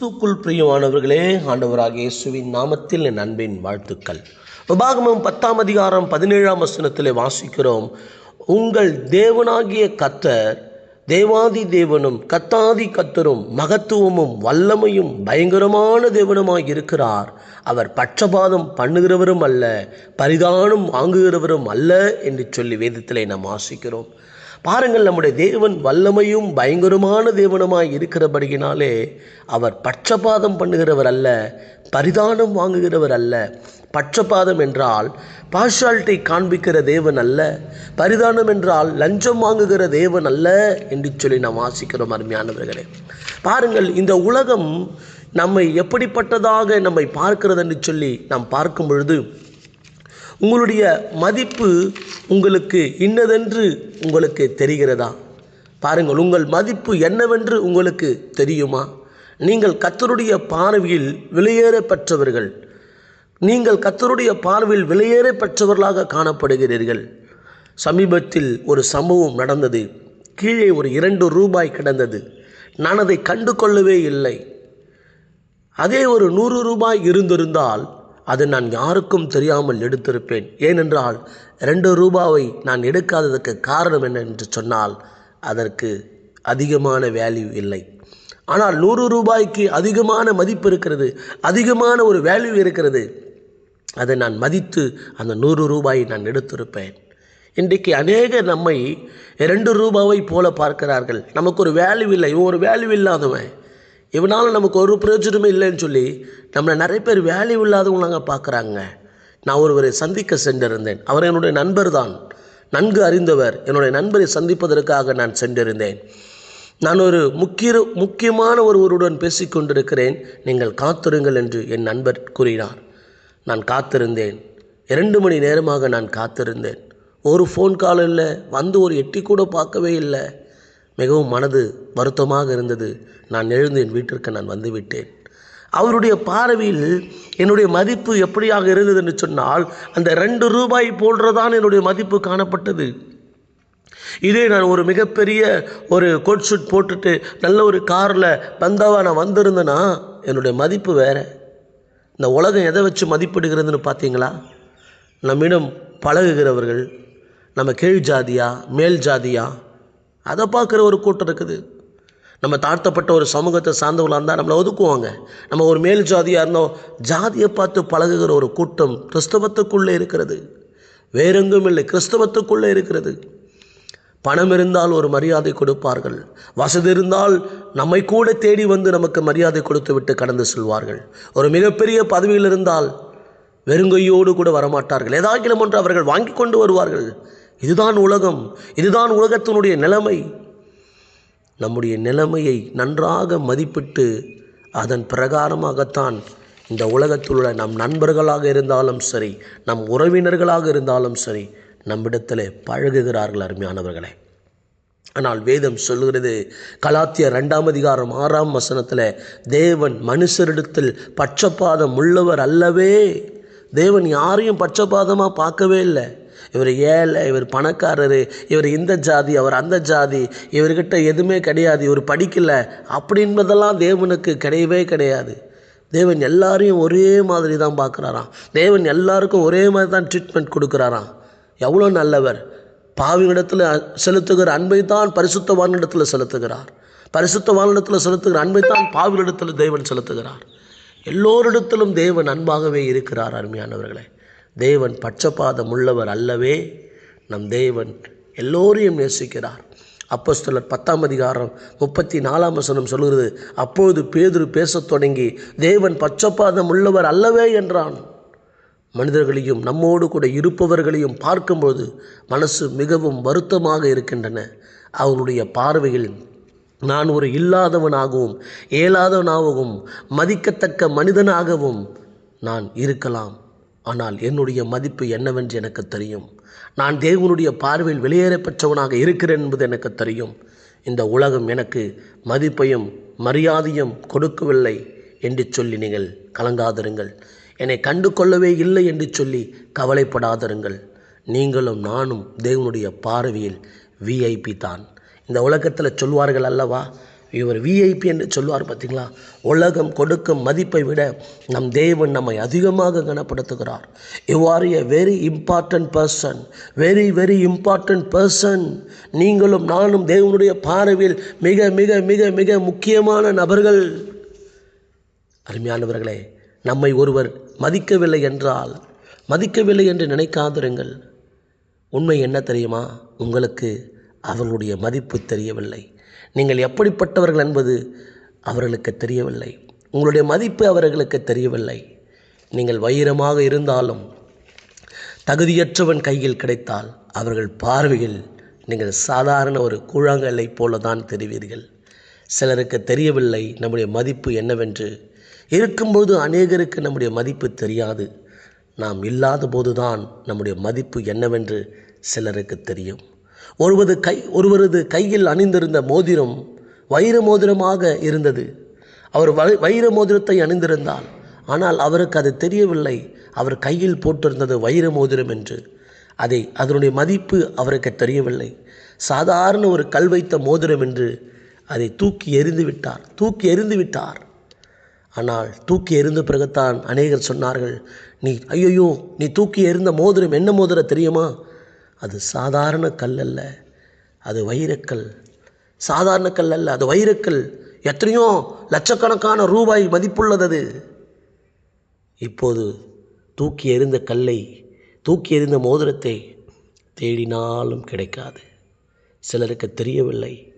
கிறிஸ்துக்குள் பிரியமானவர்களே ஆண்டவராக இயேசுவின் நாமத்தில் என் அன்பின் வாழ்த்துக்கள். விபாகமும் பத்தாம் அதிகாரம் பதினேழாம் வசனத்தில் வாசிக்கிறோம் உங்கள் தேவனாகிய கத்தர் தேவாதி தேவனும் கத்தாதி கத்தரும் மகத்துவமும் வல்லமையும் பயங்கரமான தேவனுமாய் இருக்கிறார். அவர் பட்சபாதம் பண்ணுகிறவரும் அல்ல பரிதானம் வாங்குகிறவரும் அல்ல என்று சொல்லி வேதத்திலே நாம் ஆசிக்கிறோம் பாருங்கள் நம்முடைய தேவன் வல்லமையும் பயங்கரமான தேவனமாய் இருக்கிறபடியினாலே அவர் பட்சபாதம் பண்ணுகிறவர் அல்ல பரிதானம் வாங்குகிறவர் அல்ல. பட்சபாதம் என்றால் பார்ஷாலிட்டி காண்பிக்கிற தேவன் அல்ல பரிதானம் என்றால் லஞ்சம் வாங்குகிற தேவன் அல்ல என்று என்று சொல்லி நாம் வாசிக்கிறோம் அருமையானவர்களே. பாருங்கள் இந்த உலகம் நம்மை எப்படிப்பட்டதாக நம்மை பார்க்கிறது என்று சொல்லி நாம் பார்க்கும் பொழுது உங்களுடைய மதிப்பு உங்களுக்கு இன்னதென்று உங்களுக்கு தெரிகிறதா? பாருங்கள் உங்கள் மதிப்பு என்னவென்று உங்களுக்கு தெரியுமா? நீங்கள் கத்தருடைய பார்வையில் வெளியேற பெற்றவர்கள். நீங்கள் கத்தருடைய பார்வையில் வெளியேற பெற்றவர்களாக காணப்படுகிறீர்கள். சமீபத்தில் ஒரு சம்பவம் நடந்தது. கீழே ஒரு இரண்டு ரூபாய் கிடந்தது. நான் அதை கண்டு கொள்ளவே இல்லை. அதே ஒரு நூறு ரூபாய் இருந்திருந்தால் அது நான் யாருக்கும் தெரியாமல் எடுத்திருப்பேன். ஏனென்றால் ரெண்டு ரூபாவை நான் எடுக்காததற்கு காரணம் என்ன என்று சொன்னால் அதற்கு அதிகமான வேல்யூ இல்லை. ஆனால் நூறு ரூபாய்க்கு அதிகமான மதிப்பு இருக்கிறது அதிகமான ஒரு வேல்யூ இருக்கிறது. அதை நான் மதித்து அந்த நூறு ரூபாயை நான் எடுத்திருப்பேன். இன்றைக்கு அநேக நம்மை ரெண்டு ரூபாவை போல பார்க்கிறார்கள். நமக்கு ஒரு வேல்யூ இல்லை. இவன் ஒரு வேல்யூ இல்லாதவன். இவனால் நமக்கு ஒரு பிரயோஜனமே இல்லைன்னு சொல்லி நம்மளை நிறைய பேர் வேல்யூ இல்லாதவங்களாங்க பார்க்குறாங்க. நான் ஒருவரை சந்திக்க சென்றிருந்தேன். அவர் என்னுடைய நண்பர் தான். நன்கு அறிந்தவர். என்னுடைய நண்பரை சந்திப்பதற்காக நான் சென்றிருந்தேன். நான் ஒரு முக்கிய முக்கியமான ஒருவருடன் பேசிக்கொண்டிருக்கிறேன் நீங்கள் காத்திருங்கள் என்று என் நண்பர் கூறினார். நான் காத்திருந்தேன். இரண்டு மணி நேரமாக நான் காத்திருந்தேன். ஒரு ஃபோன் கால் இல்லை வந்து ஒரு எட்டி கூட பார்க்கவே இல்லை. மிகவும் மனது வருத்தமாக இருந்தது. நான் எழுந்து என் வீட்டிற்கு நான் வந்துவிட்டேன் அவருடைய பார்வையில் என்னுடைய மதிப்பு எப்படியாக இருந்தது என்று சொன்னால் அந்த ரெண்டு ரூபாய் போன்றதான் என்னுடைய மதிப்பு காணப்பட்டது. இதே நான் ஒரு மிகப்பெரிய ஒரு கோட் ஷூட் போட்டுட்டு நல்ல ஒரு காரில் பந்தாவாக நான் வந்திருந்தேன்னா என்னுடைய மதிப்பு வேறு. இந்த உலகம் எதை வச்சு மதிப்பிடுகிறதுன்னு பார்த்தீங்களா? நம்மிடம் பழகுகிறவர்கள் நம்ம கீழ் ஜாதியா மேல் ஜாதியா? அதை பார்க்குற ஒரு கூட்டம் இருக்குது. நம்ம தாழ்த்தப்பட்ட ஒரு சமூகத்தை சார்ந்தவங்களாக இருந்தால் நம்மளை ஒதுக்குவாங்க. நம்ம ஒரு மேல் ஜாதியாக இருந்தோம் ஜாதியை பார்த்து பழகுகிற ஒரு கூட்டம் கிறிஸ்தவத்துக்குள்ளே இருக்கிறது. வேறெங்கும் இல்லை கிறிஸ்தவத்துக்குள்ளே இருக்கிறது. பணம் இருந்தால் ஒரு மரியாதை கொடுப்பார்கள். வசதி இருந்தால் நம்மை கூட தேடி வந்து நமக்கு மரியாதை கொடுத்து விட்டு கடந்து செல்வார்கள். ஒரு மிகப்பெரிய பதவியில் இருந்தால் வெறுங்கையோடு கூட வரமாட்டார்கள். ஏதாகிலும் ஒன்று அவர்கள் வாங்கி கொண்டு வருவார்கள். இதுதான் உலகம் இதுதான் உலகத்தினுடைய நிலைமை. நம்முடைய நிலைமையை நன்றாக மதிப்பிட்டு அதன் பிரகாரமாகத்தான் இந்த உலகத்தில் உள்ள நம் நண்பர்களாக இருந்தாலும் சரி நம் உறவினர்களாக இருந்தாலும் சரி நம்மிடத்தில் பழகுகிறார்கள் அருமையானவர்களே. ஆனால் வேதம் சொல்கிறது கலாத்திய ரெண்டாம் அதிகாரம் ஆறாம் வசனத்தில் தேவன் மனுஷரிடத்தில் பட்சபாதம் உள்ளவர் அல்லவே. தேவன் யாரையும் பட்சபாதமாக பார்க்கவே இல்லை. இவர் ஏழை இவர் பணக்காரர் இவர் இந்த ஜாதி அவர் அந்த ஜாதி இவர்கிட்ட எதுவுமே கிடையாது இவர் படிக்கலை அப்படின்பதெல்லாம் தேவனுக்கு கிடையவே கிடையாது. தேவன் எல்லாரையும் ஒரே மாதிரி தான் பார்க்குறாராம். தேவன் எல்லாருக்கும் ஒரே மாதிரி தான் ட்ரீட்மெண்ட் கொடுக்குறாராம். எவ்வளோ நல்லவர். பாவியிடத்தில் செலுத்துகிற அன்பை தான் பரிசுத்தவானிடத்தில் செலுத்துகிறார். பரிசுத்தவானிடத்தில் செலுத்துகிற அன்பை தான் பாவியிடத்தில் தேவன் செலுத்துகிறார். எல்லோரிடத்திலும் தேவன் அன்பாகவே இருக்கிறார் அருமையானவர்களே. தேவன் பட்சபாதம் உள்ளவர் அல்லவே நம் தேவன். எல்லோரையும் நேசிக்கிறார். அப்போஸ்தலர் பத்தாம் அதிகாரம் முப்பத்தி நாலாம் வசனம் சொல்கிறது அப்பொழுது பேதுரு பேசத் தொடங்கி தேவன் பட்சபாதம் உள்ளவர் அல்லவே என்றான். மனிதர்களையும் நம்மோடு கூட இருப்பவர்களையும் பார்க்கும்போது மனசு மிகவும் வருத்தமாக இருக்கின்றன. அவருடைய பார்வையில் நான் ஒரு இல்லாதவனாகவும் இயலாதவனாகவும் மதிக்கத்தக்க மனிதனாகவும் நான் இருக்கலாம். ஆனால் என்னுடைய மதிப்பு என்னவென்று எனக்கு தெரியும். நான் தேவனுடைய பார்வையில் வெளியேற பெற்றவனாக இருக்கிறேன் என்பது எனக்கு தெரியும். இந்த உலகம் எனக்கு மதிப்பையும் மரியாதையும் கொடுக்கவில்லை என்று சொல்லி நீங்கள் கலங்காதிருங்கள். என்னை கண்டு கொள்ளவே இல்லை என்று சொல்லி கவலைப்படாதிருங்கள். நீங்களும் நானும் தேவனுடைய பார்வையில் விஐபி தான். இந்த உலகத்தில் சொல்வார்கள் அல்லவா? இவர் விஐபி என்று சொல்லுவார் பார்த்தீங்களா? உலகம் கொடுக்கும் மதிப்பை விட நம் தேவன் நம்மை அதிகமாக கனப்படுத்துகிறார். இவ்வாறு a very important person very very important person நீங்களும் நானும் தேவனுடைய பார்வையில் மிக மிக மிக மிக முக்கியமான நபர்கள். அருமையானவர்களே நம்மை ஒருவர் மதிக்கவில்லை என்றால் மதிக்கவில்லை என்று நினைக்காதிருங்கள். உண்மை என்ன தெரியுமா? உங்களுக்கு அவர்களுடைய மதிப்பு தெரியவில்லை. நீங்கள் எப்படிப்பட்டவர்கள் என்பது அவர்களுக்கு தெரியவில்லை. உங்களுடைய மதிப்பு அவர்களுக்கு தெரியவில்லை. நீங்கள் வைரமாக இருந்தாலும் தகுதியற்றவன் கையில் கிடைத்தால் அவர்கள் பார்வையில் நீங்கள் சாதாரண ஒரு கூழாங்கல்லை போல தான் தெரிவீர்கள். சிலருக்கு தெரியவில்லை நம்முடைய மதிப்பு என்னவென்று. இருக்கும்போது அநேகருக்கு நம்முடைய மதிப்பு தெரியாது. நாம் இல்லாத போதுதான் நம்முடைய மதிப்பு என்னவென்று சிலருக்கு தெரியும். ஒருவது கை ஒருவரது கையில் அணிந்திருந்த மோதிரம் வைர மோதிரமாக இருந்தது. அவர் வை வைர மோதிரத்தை அணிந்திருந்தார். ஆனால் அவருக்கு அது தெரியவில்லை. அவர் கையில் போட்டிருந்தது வைர மோதிரம் என்று. அதை அதனுடைய மதிப்பு அவருக்கு தெரியவில்லை. சாதாரண ஒரு கல் வைத்த மோதிரம் என்று அதை தூக்கி எறிந்து விட்டார். தூக்கி எறிந்து விட்டார். ஆனால் தூக்கி எறிந்த பிறகுத்தான் அநேகர் சொன்னார்கள் நீ ஐயோ நீ தூக்கி எறிந்த மோதிரம் என்ன மோதிரம் தெரியுமா? அது சாதாரண கல் அல்ல. அது வைரக்கல். சாதாரண கல் அல்ல அது வைரக்கல். எத்தனையோ லட்சக்கணக்கான ரூபாய் மதிப்புள்ளது அது. இப்போது தூக்கி எறிந்த கல்லை தூக்கி எறிந்த மோதிரத்தை தேடினாலும் கிடைக்காது. சிலருக்கு தெரியவில்லை.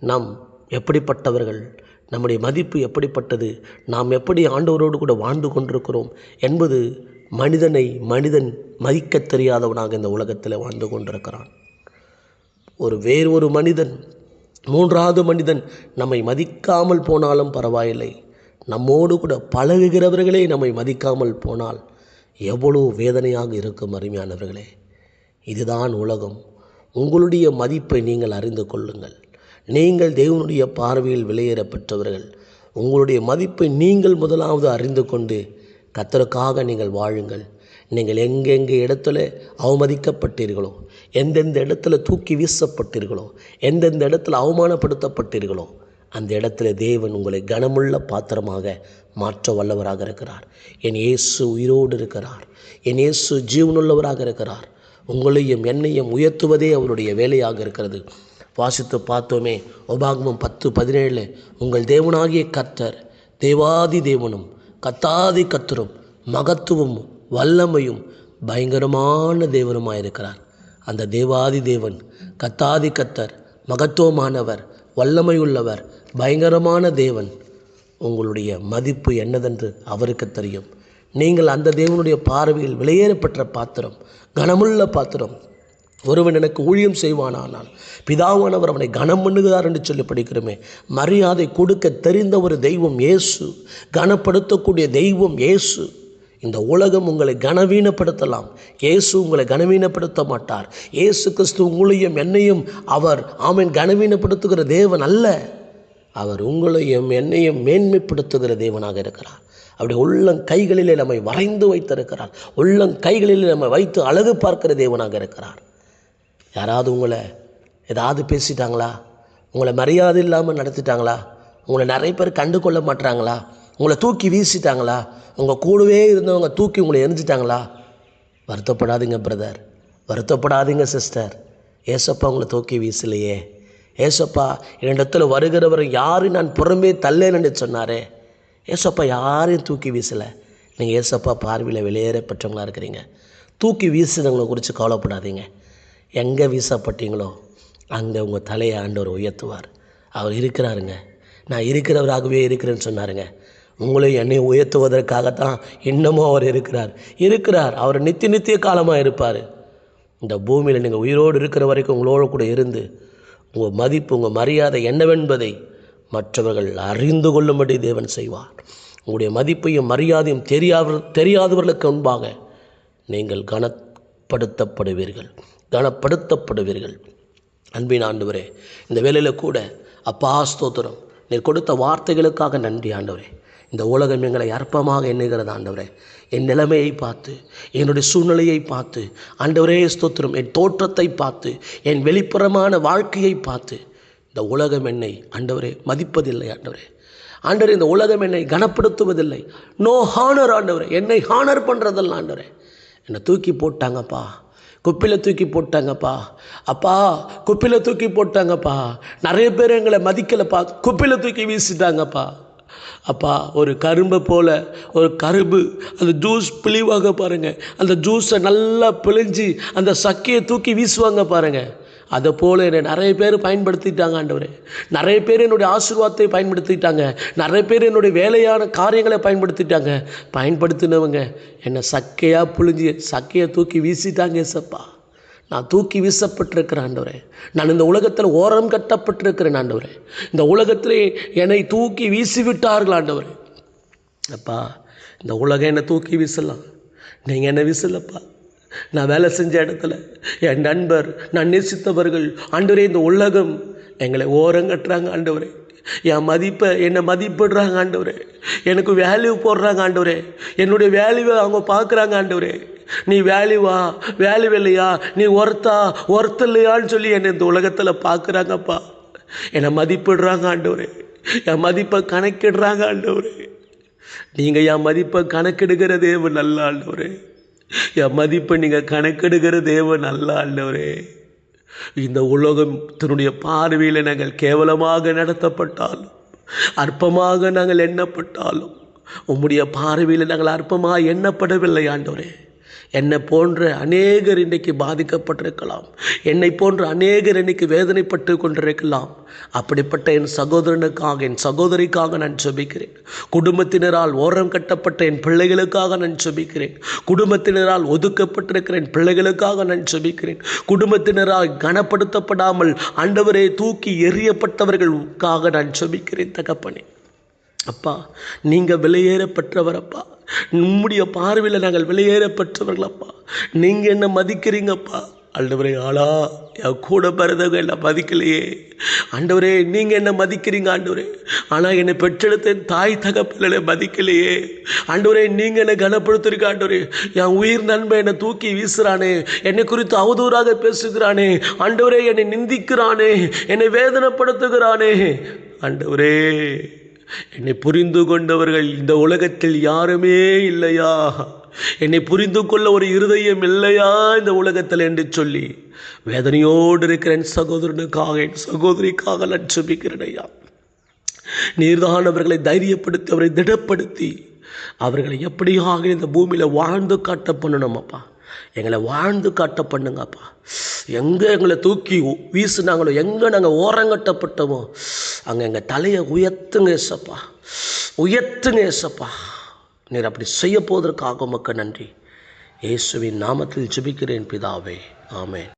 நாம் எப்படிப்பட்டவர்கள்? நம்முடைய மதிப்பு எப்படிப்பட்டது? நாம் எப்படி ஆண்டவரோடு கூட வாழ்ந்து கொண்டிருக்கிறோம்? என்பது மனிதனை மனிதன் மதிக்கத் தெரியாதவனாக இந்த உலகத்தில் வாழ்ந்து கொண்டிருக்கிறான். ஒரு வேறு ஒரு மனிதன் மூன்றாவது மனிதன் நம்மை மதிக்காமல் போனாலும் பரவாயில்லை. நம்மோடு கூட பழகுகிறவர்களே நம்மை மதிக்காமல் போனால் எவ்வளோ வேதனையாக இருக்கும் அருமையானவர்களே. இதுதான் உலகம். உங்களுடைய மதிப்பை நீங்கள் அறிந்து கொள்ளுங்கள். நீங்கள் தேவனுடைய பார்வையில் விலையேற பெற்றவர்கள். உங்களுடைய மதிப்பை நீங்கள் முதலாவது அறிந்து கொண்டு கத்தருக்காக நீங்கள் வாழுங்கள். நீங்கள் எங்கெங்கே இடத்துல அவமதிக்கப்பட்டீர்களோ எந்தெந்த இடத்துல தூக்கி வீசப்பட்டீர்களோ எந்தெந்த இடத்துல அவமானப்படுத்தப்பட்டீர்களோ அந்த இடத்துல தேவன் உங்களை கனமுள்ள பாத்திரமாக மாற்ற வல்லவராக இருக்கிறார். என் இயேசு உயிரோடு இருக்கிறார். என் இயேசு ஜீவனுள்ளவராக இருக்கிறார். உங்களையும் என்னையும் உயர்த்துவதே அவருடைய வேலையாக இருக்கிறது. வாசித்து பார்த்தோமே உபாகமம் பத்து பதினேழு உங்கள் தேவனாகிய கர்த்தர் தேவாதி தேவனும் கத்தாதி கத்தரும் மகத்துவமும் வல்லமையும் பயங்கரமான தேவனுமாக இருக்கிறார் அந்த தேவாதி தேவன் கத்தாதி கத்தர் மகத்துவமானவர் வல்லமையுள்ளவர் பயங்கரமான தேவன். உங்களுடைய மதிப்பு என்னதென்று அவருக்கு தெரியும். நீங்கள் அந்த தேவனுடைய பார்வையில் விலையேறப்பெற்ற பாத்திரம் கனமுள்ள பாத்திரம் ஒருவன் எனக்கு ஊழியம் செய்வானானால் பிதாவானவர் அவனை கனம் பண்ணுகிறார் என்று சொல்லி படிக்கிறோமே. மரியாதை கொடுக்க தெரிந்த ஒரு தெய்வம் இயேசு கனப்படுத்தக்கூடிய தெய்வம் இயேசு. இந்த உலகம் உங்களை கனவீனப்படுத்தலாம். இயேசு உங்களை கனவீனப்படுத்த மாட்டார். இயேசு கிறிஸ்து உங்களையும் என்னையும் அவர் ஆமன் கனவீனப்படுத்துகிற தேவன் அல்ல. அவர் உங்களையும் என்னையும் மேன்மைப்படுத்துகிற தேவனாக இருக்கிறார். அப்படி உள்ளம் கைகளிலே நம்மை வரைந்து வைத்திருக்கிறார். உள்ளம் கைகளிலே நம்மை வைத்து அழகு பார்க்கிற தேவனாக இருக்கிறார். யாராவது உங்களை ஏதாவது பேசிட்டாங்களா? உங்களை மரியாதை இல்லாமல் நடத்திட்டாங்களா? உங்களை நிறைய பேர் கண்டு கொள்ள மாட்டாங்களா உங்களை தூக்கி வீசிட்டாங்களா? உங்கள் கூடவே இருந்தவங்க தூக்கி உங்களை எரிஞ்சிட்டாங்களா? வருத்தப்படாதீங்க பிரதர் வருத்தப்படாதீங்க சிஸ்டர் ஏசப்பா உங்களை தூக்கி வீசலையே. ஏசப்பா என்னிடத்தில் வருகிறவர் யாரும் நான் புறம்பே தள்ளேன்னு சொன்னாரே. ஏசப்பா யாரையும் தூக்கி வீசலை. நீங்கள் ஏசப்பா பார்வையில் வெளியேற பெற்றவங்களா இருக்கிறீங்க. தூக்கி வீசுனவங்களை குறித்து கவலைப்படாதீங்க. எங்கே வீசப்பட்டீங்களோ அங்கே உங்கள் தலையை ஆண்டவர் உயர்த்துவார். அவர் இருக்கிறாருங்க. நான் இருக்கிறவராகவே இருக்கிறேன்னு சொன்னாருங்க. உங்களை என்னை உயர்த்துவதற்காகத்தான் இன்னமும் அவர் இருக்கிறார். இருக்கிறார். அவர் நித்திய நித்திய காலமாக இருப்பார். இந்த பூமியில் நீங்கள் உயிரோடு இருக்கிற வரைக்கும் உங்களோட கூட இருந்து உங்கள் மதிப்பு உங்கள் மரியாதை என்னவென்பதை மற்றவர்கள் அறிந்து கொள்ளும்படி தேவன் செய்வார். உங்களுடைய மதிப்பையும் மரியாதையும் தெரியாத தெரியாதவர்களுக்கு முன்பாக நீங்கள் கனப்படுத்தப்படுவீர்கள். கனப்படுத்தப்படுவீர்கள் அன்பின் ஆண்டவரே இந்த வேலையில் கூட அப்பா ஸ்தோத்திரம். நீர் கொடுத்த வார்த்தைகளுக்காக நன்றி ஆண்டவரே. இந்த உலகம் எங்களை அற்பமாக எண்ணுகிறது ஆண்டவரே. என் நிலைமையை பார்த்து என்னுடைய சூழ்நிலையை பார்த்து ஆண்டவரே ஸ்தோத்திரம் என் தோற்றத்தை பார்த்து என் வெளிப்புறமான வாழ்க்கையை பார்த்து இந்த உலகம் என்னை ஆண்டவரே மதிப்பதில்லை ஆண்டவரே. ஆண்டவர் இந்த உலகம் என்னை கனப்படுத்துவதில்லை. நோ ஹானர் ஆண்டவரே என்னை ஹானர் பண்ணுறதில்லை ஆண்டவரே. என்னை தூக்கி போட்டாங்கப்பா. குப்பையில் தூக்கி போட்டாங்கப்பா. அப்பா குப்பையில் தூக்கி போட்டாங்கப்பா. நிறைய பேர் எங்களை மதிக்கலைப்பா. குப்பையில் தூக்கி வீசிட்டாங்கப்பா. அப்பா ஒரு கரும்பை போல் ஒரு கரும்பு அந்த ஜூஸ் பிழிவாங்க பாருங்கள் அந்த ஜூஸை நல்லா பிழிஞ்சு அந்த சக்கையை தூக்கி வீசுவாங்க பாருங்கள் அதை போல என்னை நிறைய பேர் பயன்படுத்திட்டாங்க ஆண்டவர். நிறைய பேர் என்னுடைய ஆசீர்வாதத்தை பயன்படுத்திட்டாங்க. நிறைய பேர் என்னுடைய வேலையான காரியங்களை பயன்படுத்திட்டாங்க. பயன்படுத்தினவங்க என்னை சக்கையாக புழிஞ்சு சக்கையை தூக்கி வீசிட்டாங்க ஏசப்பா. நான் தூக்கி வீசப்பட்டிருக்கிறேன் ஆண்டவரே. நான் இந்த உலகத்தில் ஓரம் கட்டப்பட்டிருக்கிறேன் ஆண்டவரே. இந்த உலகத்தில் என்னை தூக்கி வீசி விட்டார்கள் ஆண்டவரே. அப்பா இந்த உலகம் என்னை தூக்கி வீசலாம் நீங்கள் என்னை வீசலப்பா. நான் வேலை செஞ்ச இடத்துல என் நண்பர் நான் நேசித்தவர்கள் ஆண்டவரே இந்த உலகம் எங்களை ஓரங்கட்டுறாங்க ஆண்டவரே. என் மதிப்பை என்னை மதிப்பிடுறாங்க ஆண்டவரே. எனக்கு வேல்யூ போடுறாங்க ஆண்டவரே. என்னுடைய வேல்யூவை அவங்க பார்க்குறாங்க ஆண்டவரே. நீ வேல்யூவா வேல்யூ இல்லையா? நீ ஒர்த்தா ஒர்த்து இல்லையான்னு சொல்லி என்னை இந்த உலகத்தில் பார்க்குறாங்கப்பா. என்னை மதிப்பிடுறாங்க ஆண்டவரே. என் மதிப்பை கணக்கிடுறாங்க ஆண்டவரே. நீங்கள் என் மதிப்பை கணக்கெடுக்கிற தேவன் நல்ல ஆண்டவரே. என் மதிப்பை நீங்கள் கணக்கெடுக்கிற தேவன் நல்ல ஆண்டவரே. இந்த உலகத்தினுடைய பார்வையில் நாங்கள் கேவலமாக நடத்தப்பட்டாலும் அற்பமாக நாங்கள் எண்ணப்பட்டாலும் உம்முடைய பார்வையில் நாங்கள் அற்பமாக எண்ணப்படவில்லை ஆண்டவரே. என்னை போன்ற அநேகர் இன்றைக்கு பாதிக்கப்பட்டிருக்கலாம். என்னை போன்ற அநேகர் இன்னைக்கு வேதனைப்பட்டு கொண்டிருக்கலாம். அப்படிப்பட்ட என் சகோதரனுக்காக என் சகோதரிக்காக நான் சொபிக்கிறேன் குடும்பத்தினரால் ஓரம் கட்டப்பட்ட என் பிள்ளைகளுக்காக நான் சொபிக்கிறேன் குடும்பத்தினரால் ஒதுக்கப்பட்டிருக்கிற என் பிள்ளைகளுக்காக நான் சொபிக்கிறேன் குடும்பத்தினரால் கனப்படுத்தப்படாமல் ஆண்டவரே தூக்கி எறியப்பட்டவர்களுக்காக நான் சொபிக்கிறேன் தகப்பனே. அப்பா நீங்கள் வெளியேறப்பட்டவரப்பா. நம்முடைய பார்வையில் நாங்கள் வெளியேறப்பட்டவர்களப்பா. நீங்கள் என்ன மதிக்கிறீங்கப்பா? ஆண்டவரே ஆளா என் கூட பிறந்தவங்க என்னை மதிக்கலையே. ஆண்டவரே நீங்கள் என்ன மதிக்கிறீங்க ஆண்டவரே? ஆனால் என்னை பெற்றெடுத்த என் தாய் தகப்பனை மதிக்கலையே. ஆண்டவரே நீங்கள் என்னை கனப்படுத்திருக்க ஆண்டவரே. என் உயிர் நண்பன் என்னை தூக்கி வீசுகிறானே என்னை குறித்து அவதூறாக பேசுகிறானே. ஆண்டவரே என்னை நிந்திக்கிறானே. என்னை வேதனைப்படுத்துகிறானே. ஆண்டவரே. என்னை புரிந்து கொண்டவர்கள் இந்த உலகத்தில் யாருமே இல்லையா? என்னை புரிந்து கொள்ள ஒரு இருதயம் இல்லையா இந்த உலகத்தில் என்று சொல்லி வேதனையோடு இருக்கிற என் சகோதரனுக்காக என் சகோதரிக்காக லட்சுமிக்கிறனையா நீர்தான் அவர்களை தைரியப்படுத்தி அவரை திடப்படுத்தி அவர்களை எப்படியாக இந்த பூமியில் வாழ்ந்து காட்ட பண்ணணும் அப்பா. எங்களை வாழ்ந்து காட்ட பண்ணுங்கப்பா. எங்கே எங்களை தூக்கி வீசுனாங்களோ எங்கே நாங்கள் ஓரங்கட்டப்பட்டோமோ அங்கே எங்கள் தலையை உயர்த்துங்க ஏசப்பா. உயர்த்துங்க ஏசப்பா. நீர் அப்படி செய்ய போவதற்காக உமக்கு நன்றி. இயேசுவின் நாமத்தில் ஜெபிக்கிறேன் பிதாவே. ஆமேன்.